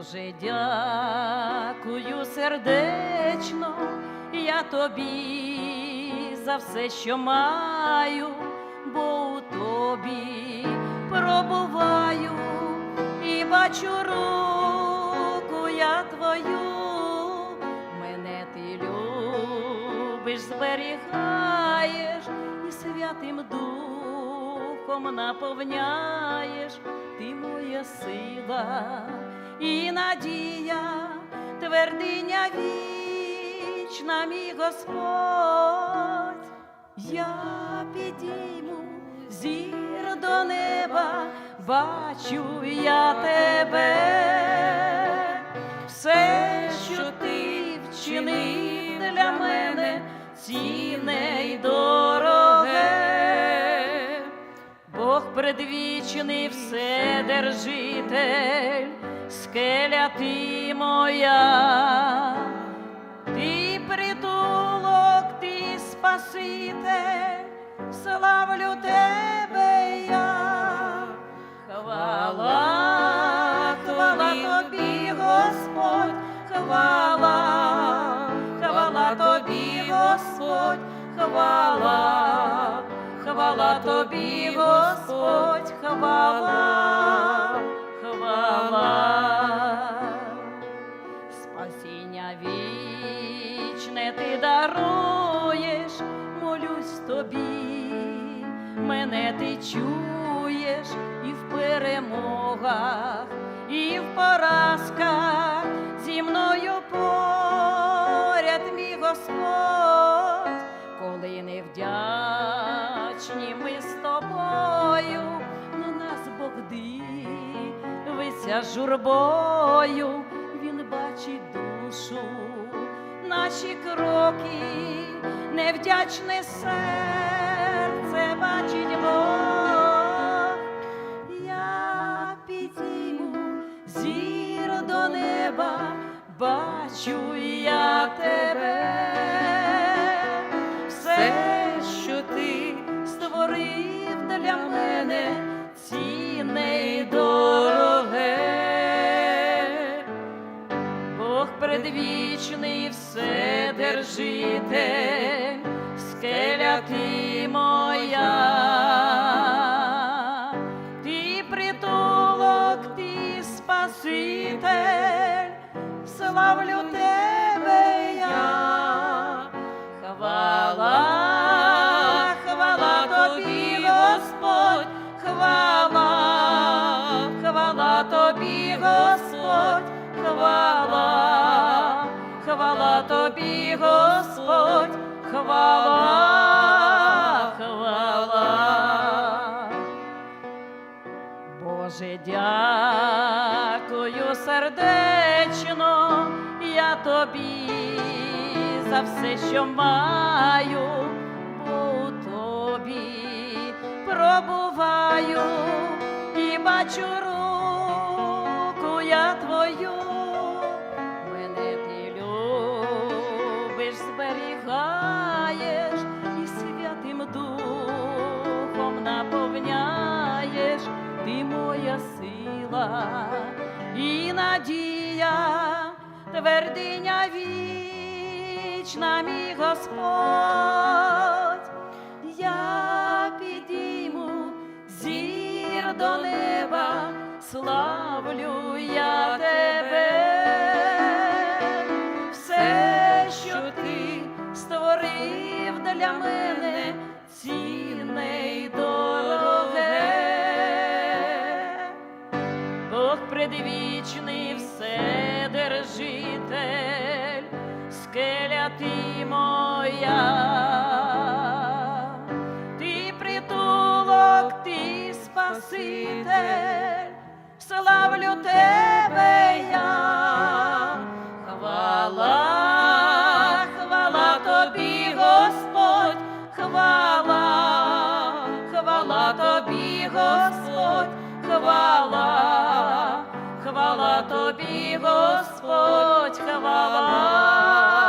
Боже, дякую сердечно, я тобі за все, що маю, бо у тобі пробуваю і бачу руку я твою, мене ти любиш, зберігаєш і святим духом наповняєш, ти моя сила і надія, твердиня вічна, мій Господь. Я підійму зір до неба, бачу я тебе, все, що ти вчинив для мене, цінне й дороге. Бог предвічний вседержитель, скеля ти моя, ти притулок, ти спаситель, славлю тебе я. Хвала, хвала тобі, Господь, хвала, хвала тобі, Господь, хвала, хвала тобі, Господь, хвала, хвала. Спасіння вічне ти даруєш, молюсь тобі, мене ти чуєш і в перемогах, і в поразках. Зі мною поряд, мій Господь, коли невдячні ми з тобою, на нас Бог журбою, він бачить душу, наші кроки, невдячне серце бачить Бог. Я підійму зір до неба, бачу я тебе, все, що ти створив для мене, цінне й вседержитель, скеля ти моя, ти притулок, ти спаситель, славлю тебе Господь, хвала, хвала. Боже, дякую сердечно, я тобі за все, що маю, у тобі пробуваю і бачу руку я твою, сила і надія, твердиня вічна, мій Господь. Я підійму зір до неба, славлю я тебе, все, що ти створив для мене, предвічний вседержитель, скеля ти моя, ти притулок, ти спаситель, славлю тебе я. Хвала, хвала тобі, Господь, хвала, хвала тобі, Господь, хвала, хвала тобі, Господь, хвала.